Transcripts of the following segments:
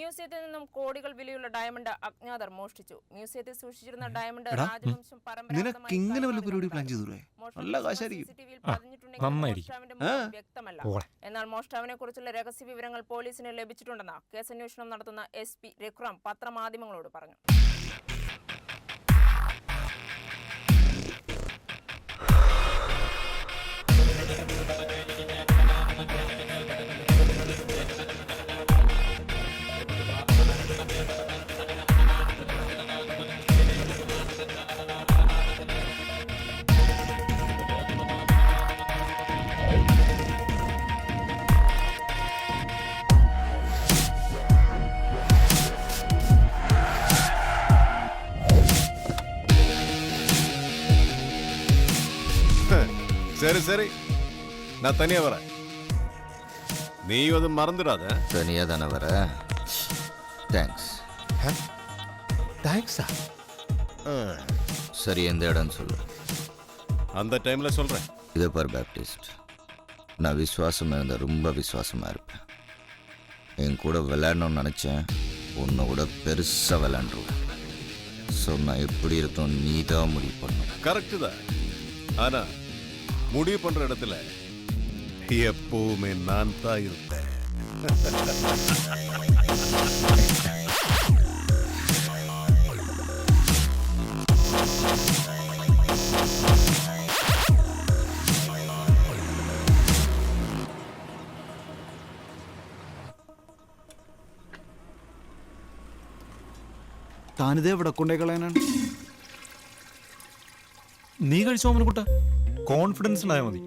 മ്യൂസിയത്തിൽ നിന്നും കോടികൾ വിലയുള്ള ഡയമണ്ട് അജ്ഞാതർ മോഷ്ടിച്ചു. മ്യൂസിയത്തിൽ സൂക്ഷിച്ചിരുന്ന ഡയമണ്ട് രാജവംശം നിനക്ക് ഇങ്ങനെ വല്ല പ്ലാൻ ചെയ്തൂടെ? നല്ല കാശായിരിക്കും. നന്നായിരിക്കും. ആ. വ്യക്തമല്ല. എന്നാൽ മോഷ്ടാവിനെ കുറിച്ചുള്ള രഹസ്യ വിവരങ്ങൾ പോലീസിന് ലഭിച്ചിട്ടുണ്ടെന്ന് കേസന്വേഷണം നടത്തുന്ന എസ് പി രഘുറാം പത്രമാധ്യമങ്ങളോട് പറഞ്ഞു. சரி சரி. நான் தனியா வரேன். நீயும் அதை மறந்துடாத. தனியாக தானே வர? தேங்க்ஸ் தேங்க்ஸா சரி எந்த இடம்னு சொல்லு. அந்த டைம்ல சொல்றேன். இதே பார் பேப்டிஸ்ட் நான் விசுவாசமாக இருந்தால் ரொம்ப விசுவாசமாக இருப்பேன். என் கூட விளையாடணும்னு நினச்சேன் உன்னை கூட பெருசாக விளையாண்டுருவேன். ஸோ நான் எப்படி இருக்கணும் நீ தான் முடிவு பண்ணும் கரெக்டு தான். ஆனா முடிவு பண்ற இடத்துல எப்பவுமே நான் தான் இருப்பேன் താനിത് എവിടെ കൊണ്ടേ കളയാനാണ് നീ കഴിച്ചോ അമ്മനക്കുട്ട കോൺഫിഡൻസ് ഉണ്ടായാൽ മതി.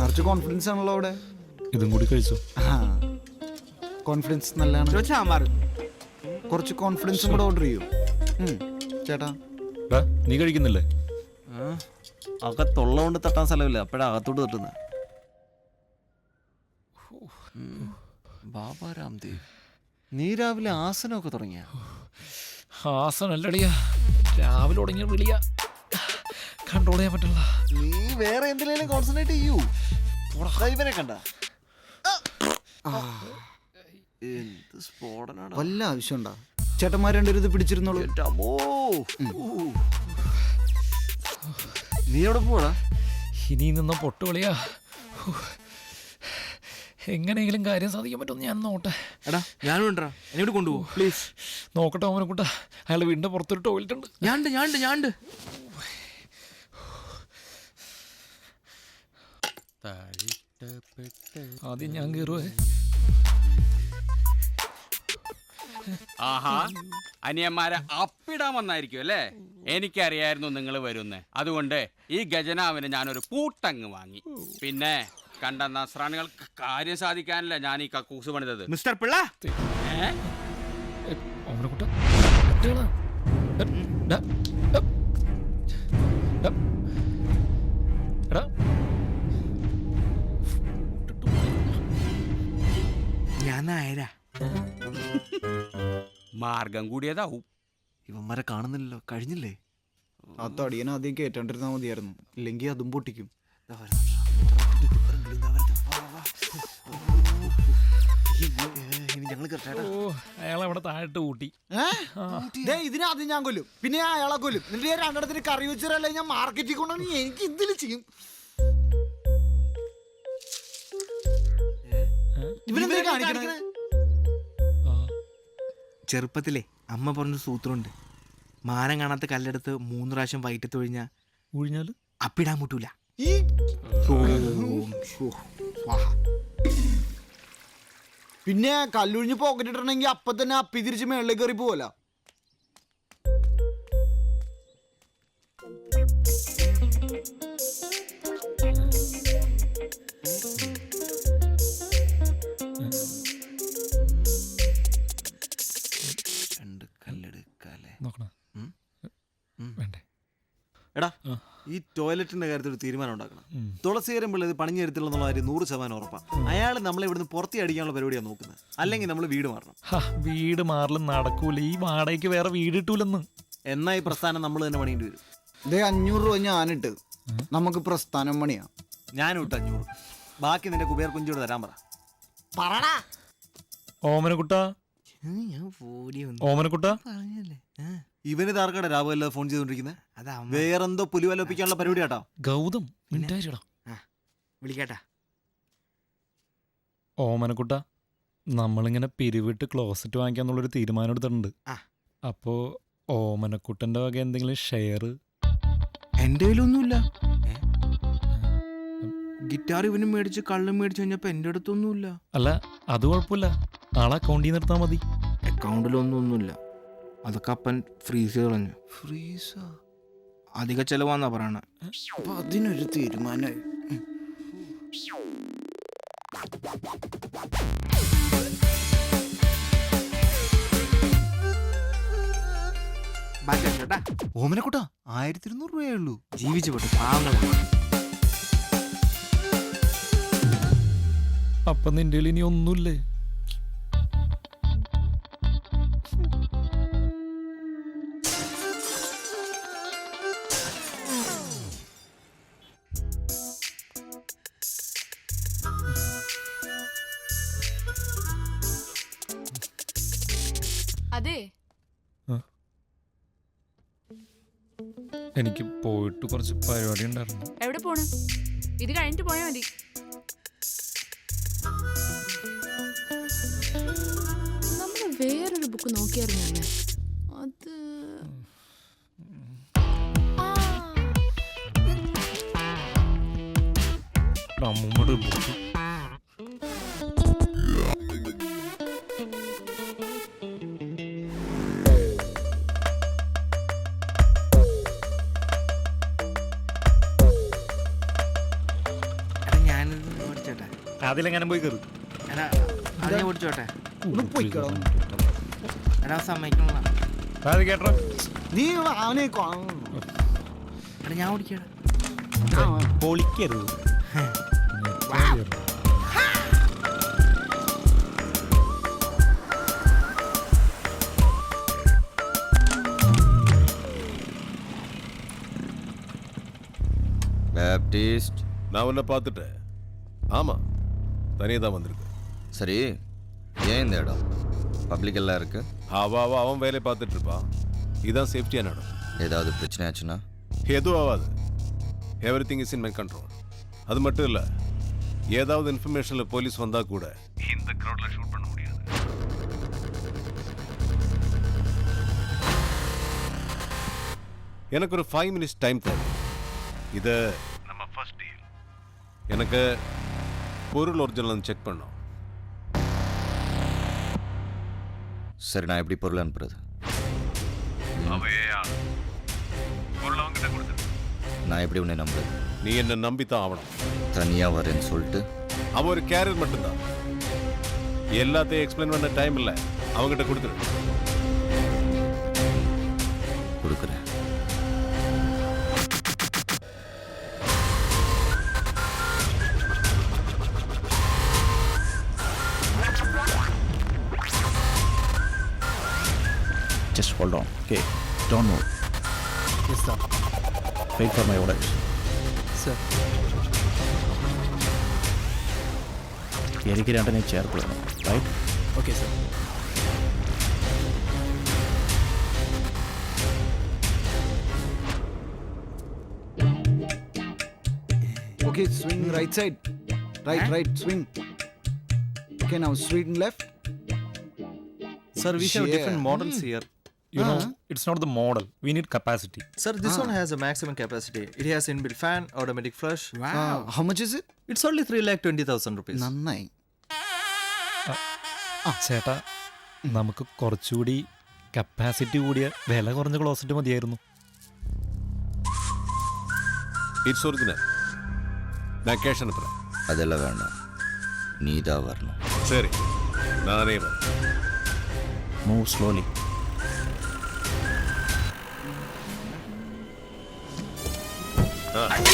നിറച്ച് കോൺഫിഡൻസ് ആണല്ലോ അവിടെ. ഇതും കൂടി കഴിച്ചു. കോൺഫിഡൻസ് നല്ലതാണ് സാമ്പാർ കുറച്ച് കോൺഫിഡൻസും കൂടെ ഓർഡർ ചെയ്യൂ. ഉം. ചേട്ടാ. ഡാ, നീ കഴിക്കുന്നില്ലേ? അകത്തുള്ളതുകൊണ്ട് തട്ടാൻ സ്ഥലമില്ല. അപ്പോഴാ അകത്തോട്ട് തട്ടുന്നത് ബാബാ രാംദേവ്. നീ രാവിലെ ആസനമൊക്കെ തുടങ്ങിയ? ആസനല്ലടിയാ. രാവിലെ തുടങ്ങിയ വിളിയ കൺട്രോൾ ചെയ്യാൻ പറ്റില്ല നീ വേറെ എന്തിനേലും കോൺസെൻട്രേറ്റ് ചെയ്യൂ. ഇവനെ കണ്ട. എന്ത് സ്ഫോടനാണ് വല്ല ആവശ്യമുണ്ടാ? ചേട്ടന്മാർ രണ്ടുപേരും ഇത് പിടിച്ചിരുന്നോളൂ. നീ എവിടെ പോടാ ഇനി നിന്ന പൊട്ട് കളിയാ ഹൂ. എങ്ങനെയെങ്കിലും കാര്യം സാധിക്കാൻ പറ്റുമെന്ന് ഞാൻ നോട്ടെ എടാ ഞാനും ഉണ്ടാ എന്നോട് കൊണ്ടുപോകും പ്ലീസ്. നോക്കട്ടെ കൂട്ട. അയാൾ വീണ്ടും പുറത്തൊരു ടോയ്ലറ്റ് ഉണ്ട് ഞാണ്ട് ഞാണ്ട് ഞാണ്ട്. ആദ്യം ഞാൻ കയറുവേ ആഹാ അനിയന്മാരെ അപ്പിടാൻ വന്നായിരിക്കും അല്ലേ? എനിക്കറിയായിരുന്നു നിങ്ങൾ വരുന്നേ. അതുകൊണ്ട് ഈ ഗജനാവിന് ഞാനൊരു പൂട്ടങ്ങ് വാങ്ങി. പിന്നെ കണ്ട നസ്രാണികൾക്ക് കാര്യം സാധിക്കാനല്ല ഞാൻ ഈ കക്കൂസ് പണിതത്. മിസ്റ്റർ പിള്ള? ഏ? അവനെക്കുട്ട കുട്ടികളാ. എ, ഡാ, എ, ഡാ. എടാ. ഞാൻ നായരാ. മാർഗം കൂടിയതാവും. ഇവന്മാരെ കാണുന്നില്ലല്ലോ. കഴിഞ്ഞില്ലേ? ആ ആദ്യം കേട്ടോണ്ടിരുന്നാ മതിയായിരുന്നു. ഇല്ലെങ്കിൽ അതും പൊട്ടിക്കും. ദാ. അയാൾ അവിടെ താഴോട്ട് കൂട്ടി. ദേ, ഇതിനാദ്യം ഞാൻ കൊല്ലും. പിന്നെ അയാളെ കൊല്ലും. എന്നിട്ട് ഞാൻ രണ്ടിടത്തിന് കറി വെച്ചിട്ടല്ലേ ഞാൻ മാർക്കറ്റിൽ കൊണ്ടുവന്ന് എനിക്ക് ഇതിൽ ചെയ്യും. ചെറുപ്പത്തിലേ അമ്മ പറഞ്ഞ സൂത്രമുണ്ട്. മാനം കാണാത്ത കല്ലെടുത്ത് മൂന്ന് പ്രാവശ്യം വൈകിട്ട് ഒഴിഞ്ഞ ഒഴിഞ്ഞാൽ? അപ്പിടാൻ മുട്ടൂല. ഈ പിന്നെ കല്ലുഴിഞ്ഞ് പോക്കറ്റ് ഇട്ടിട്ടുണ്ടെങ്കിൽ അപ്പൊ തന്നെ അപ്പി തിരിച്ച് മേളിലേക്ക് കയറി പോവല്ല നോക്കണ. വേണ്ടേ? എടാ. ഈ ടോയ്ലറ്റിന്റെ കാര്യത്തിൽ ഒരു തീരുമാനം ഉണ്ടാക്കണം. ഉം. തുളസീകരം പിള്ള ഇത് പണിഞ്ഞു തരത്തില്ലെന്നുള്ള കാര്യം നൂറ് ശതമാനം ഉറപ്പാണ് അയാൾ നമ്മളെ ഇവിടുന്ന് പുറത്തി അടിക്കാനുള്ള പരിപാടിയാണ് നോക്കുന്നത്. അല്ലെങ്കിൽ നമ്മൾ വീട് മാറണം. ഹാ, വീട് മാറലും നടക്കൂല. ഈ വാടകയ്ക്ക് വേറെ വീട് കിട്ടൂലെന്ന്. എന്നാ ഈ പ്രസ്ഥാനം നമ്മൾ തന്നെ പണിയേണ്ടി വരും. ഇതേ അഞ്ഞൂറ് രൂപ ഞാനിട്ട്. നമുക്ക് പ്രസ്ഥാനം പണിയാ. ഞാനും ഇട്ട് അഞ്ഞൂറ്. ബാക്കി നിന്റെ കുബേർ കുഞ്ചോട് തരാൻ പറ. പറടാ. ഓമനക്കുട്ട. ഞാൻ ഓമനക്കുട്ട. പറഞ്ഞല്ലേ? ആ, ഇവന് താർക്കട രാവിലെ ഫോൺ ചെയ്തോണ്ടിരിക്കുന്നത് അതാ അമ്മ. വേറെന്തോ പുലിവലൊപ്പിക്കാനുള്ള പരിപാടി കേട്ടോ ഗൗതം മിണ്ടായിടാ വിളിക്കട്ടാ. ഓമനക്കുട്ട നമ്മളിങ്ങനെ പിരിവിട്ട് ക്ലോസറ്റ് വാങ്ങിക്കാന്നുള്ളൊരു തീരുമാനം എടുത്തിട്ടുണ്ട്. ആ. അപ്പോ ഓമനക്കുട്ടന്റെ വക എന്തെങ്കിലും ഷെയർ എന്റെ കയ്യിലൊന്നുമില്ല. ഗിറ്റാർ ഇവനും മേടിച്ച് കള്ളും മേടിച്ച് കഴിഞ്ഞപ്പോ എന്റെ അടുത്തൊന്നുമില്ല. അല്ല അത് കുഴപ്പമില്ല. ആളെ അക്കൗണ്ടിൽ നിർത്താൽ മതി. അക്കൗണ്ടിലൊന്നും ഒന്നുമില്ല. അതൊക്കെ അപ്പൻ ഫ്രീസ് ചെയ്ത് കളഞ്ഞു. ഫ്രീസാ അധിക ചെലവാന്നാ പറയണ. അപ്പൊ അതിനൊരു തീരുമാനമായി ഓമനക്കുട്ടാ ആയിരത്തി ഇരുന്നൂറ് രൂപയേ ഉള്ളൂ. ജീവിച്ചു പോട്ടെ പാവങ്ങളാ. അപ്പൊ നിന്റെ ഇനി ഒന്നുമില്ലേ? അതെ. എനിക്ക് പോയിട്ട് കുറച്ച് പരിപാടി ഉണ്ടായിരുന്നു. എവിടെ പോണ്? ഇത് കഴിഞ്ഞിട്ട് പോയാൽ മതി. നമ്മൾ വേറൊരു ബുക്ക് നോക്കിയായിരുന്നല്ലേ അതിലെങ്ങനെ പോയി കയറി എടാ അത് ഞാൻ ഓടിച്ചോട്ടെ ഒന്ന് പോയിക്കോ. എടാ സമ്മതിക്കണ അത് കേട്ടോ നീ അവനെ കൊ- എടാ ഞാൻ ഓടിക്കടാ പൊളിക്കരുത് பேப்டிஸ்ட் நான் உன்னை பார்த்துட்டேன் ஆமா தனியாக தான் வந்திருக்கு. சரி ஏன் இந்த இடம்? பப்ளிக் எல்லாம் இருக்கு? அவ அவ அவன் வேலையை பார்த்துட்டு இருப்பான். இதுதான் சேஃப்டியான இடம். ஏதாவது பிரச்சனை ஆச்சுன்னா? எதுவும் ஆகாது. Everything is in my control அது மட்டும் இல்லை ஏதாவது இன்ஃபர்மேஷனில் போலீஸ் வந்தால் கூட இந்த க்ரௌடில் ஷூட் பண்ண முடியாது. எனக்கு ஒரு ஃபைவ் மினிட்ஸ் டைம் தேவை. இது நம்ம ஃபர்ஸ்ட் டீல் எனக்கு பொருள் ஒரிஜினல் செக் பண்ணோம். சரி நான் எப்படி பொருள் அனுப்புறது? நான் எப்படி உன்னை நம்புறது? நீ என்னை நம்பித்தான் ஆகணும். தனியாக வரேன்னு சொல்லிட்டு? அவன் ஒரு கேரியர் மட்டும்தான். எல்லாத்தையும் எக்ஸ்பிளைன் பண்ண டைம் இல்லை. அவங்ககிட்ட கொடுத்துரு. கொடுக்குறேன். Sir. Wait for my orders. Sir. എനിക്ക് രണ്ടിനെ ചേർത്ത് വേണം right Okay, sir. Okay, swing right side. Right, right, swing. Okay, now swing left. Sir, we have Yeah. different models here. you know it's not the model we need capacity Sir, this one has a maximum capacity. It has inbuilt fan, automatic flush. Wow. How much is it? It's only 3 lakh 20,000 rupees. നന്നായി namukku korchudi capacity koodiya vela വില closet madiyirunnu it's it's original location എത്ര ಅದೆಲ್ಲ ಬೇಡ ನೀದಾ ವರ್ಣ ശരി നാനേ move slowly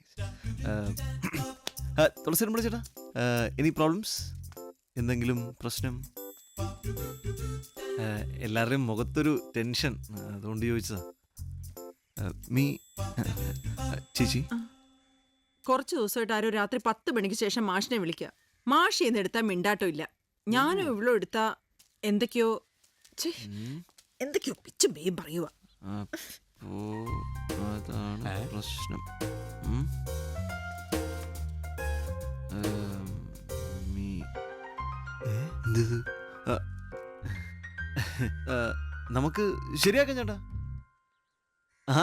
nice nice nice തുളസി നമ്മുടെ ചേട്ടാ എനി പ്രോബ്ലംസ് എന്തെങ്കിലും പ്രശ്നം? എല്ലാവരുടെയും മുഖത്തൊരു ടെൻഷൻ അതുകൊണ്ട് ചോദിച്ചതാ. മീ ചേച്ചി? കുറച്ച് ദിവസമായിട്ട് ആരോ രാത്രി പത്ത് മണിക്ക് ശേഷം മാഷിനെ വിളിക്കുക മാഷി എന്ന് എടുത്താൽ മിണ്ടാട്ടം ഇല്ല. ഞാനും ഇവളും എടുത്താ എന്തൊക്കെയോ എന്തൊക്കെയോ പിച്ചും ബേം പറയുക അതാണ് പ്രശ്നം. ഉം. ഏം, മീ ഏ, എന്തത്? ആ, ആ, നമുക്ക് ശരിയാക്കാം ചേട്ടാ ആ